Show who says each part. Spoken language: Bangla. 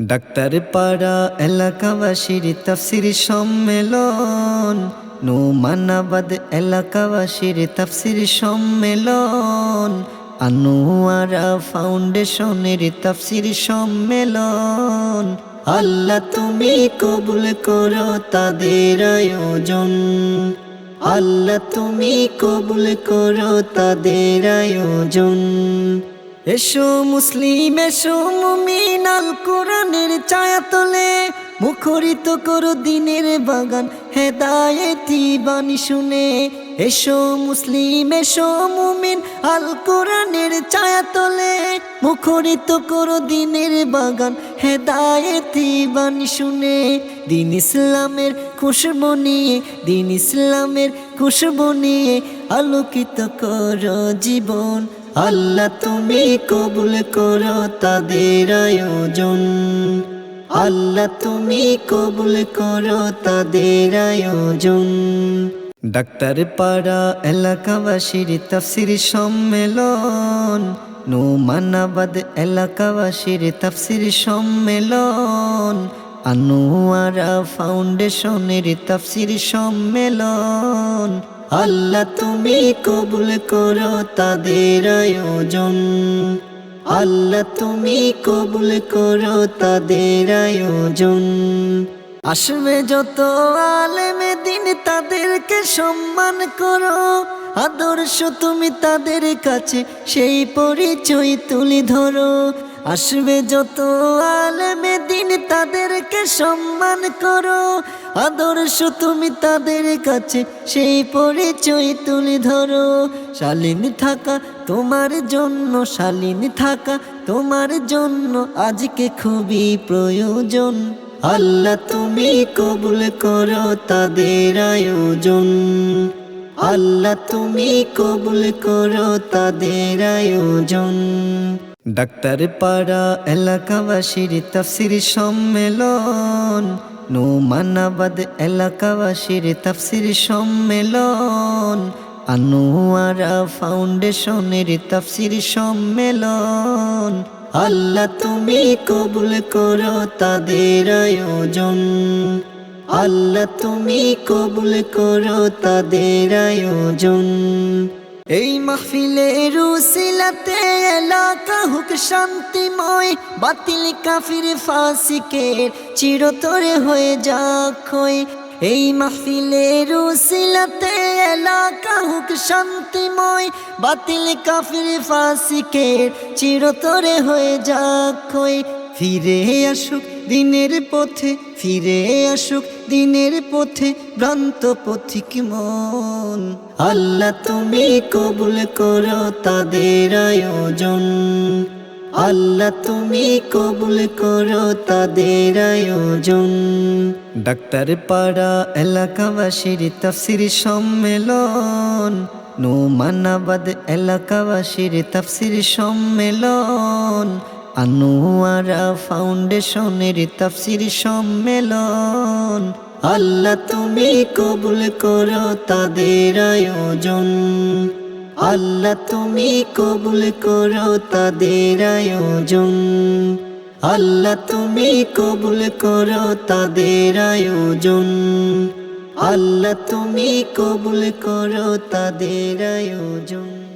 Speaker 1: ডাক্তার পাড়া এলাকাবাসীর তাফসির সম্মেলন। নোমানাবাদ এলাকাবাসীর তাফসির সম্মেলন। আনোয়ারা ফাউন্ডেশনের তাফসির সম্মেলন। আল্লাহ তুমি কবুল করো তাদের আয়োজন। আল্লাহ তুমি কবুল করো তাদের আয়োজন। এসো মুসলিম, এসো মুমিন আল কোরআনের ছায়া তলে মুখরিত করো দিনের বাগান। হেদায়েতি বাণী শুনে এসো মুসলিম, এসো মুমিন। আল কোরআনের ছায়া তলে মুখরিত করো দিনের বাগান। হেদায়েতি বাণী শুনে দিন ইসলামের খুশবু নিয়ে, দিন ইসলামের খুশবু নিয়ে আলোকিত করো জীবন। আল্লাহ তুমি কবুল করো তাদের আয়োজন। আল্লাহ তুমি কবুল করো তাদের আয়োজন। ডাক্তার পাড়া এলাকাবাসীর তাফসির সম্মেলন, নোমানাবাদ এলাকাবাসীর তাফসির সম্মেলন, আনোয়ারা ফাউন্ডেশনের তাফসির সম্মেলন। আল্লাহ তুমি কবুল করো তাদের আয়োজন। আল্লাহ তুমি কবুল করো তাদের আয়োজন। আসবে যত আলেমে দিন তাদেরকে সম্মান করো। আদর্শ তুমি তাদের কাছে, সেই পরিচয় তুলি ধরো। আসবে যত আলেমে দিন তাদেরকে সম্মান করো। আদর্শ তুমি তাদের কাছে সেই পরিচয় তুলে ধরো। শালীন থাকা তোমার জন্য, শালীন থাকা তোমার জন্য আজকে খুবই প্রয়োজন। আল্লাহ তুমি কবুল করো তাদের আয়োজন। আল্লাহ তুমি কবুল করো তাদের আয়োজন। ডাক্তার পাড়া এলাকাবাসীর তাফসির সম্মেলন। নোমানাবাদ এলাকাবাসীর তাফসির সম্মেলন। আনোয়ারা ফাউন্ডেশনের তাফসির সম্মেলন। আল্লাহ তুমি কবুল করো তাদের আয়োজন। আল্লাহ তুমি কবুল করো তাদের আয়োজন। এই মাহফিলের উসিলাতে এলাকা হুক শান্তিময়, বাতিল কাফির ফাসিকের চিরতরে হয়ে যাক্ষয় এই মাহফিলের উসিলাতে এলাকা হুক শান্তিময়, বাতিল কাফির ফাসিকের চিরতরে হয়ে যাক্ষয় ফিরে আসুক দিনের পথে, ফিরে আসুক দিনের পথে, ভ্রান্ত পথিক মন। আল্লাহ তুমি কবুল করো তাদের আয়োজন। আল্লাহ তুমি কবুল করো তাদের আয়োজন। ডাক্তার পাড়া এলাকাবাসীর তাফসির সম্মেলন। নোমানাবাদ এলাকাবাসীর তাফসির সম্মেলন। আনোয়ারা ফাউন্ডেশনের তাফসির সম্মেলন। আল্লাহ তুমি কবুল করো তাদের আয়োজন। আল্লাহ তুমি কবুল করো তাদের আয়োজন। আল্লাহ তুমি কবুল করো তাদের আয়োজন। আল্লাহ তুমি কবুল করো তাদের আয়োজন।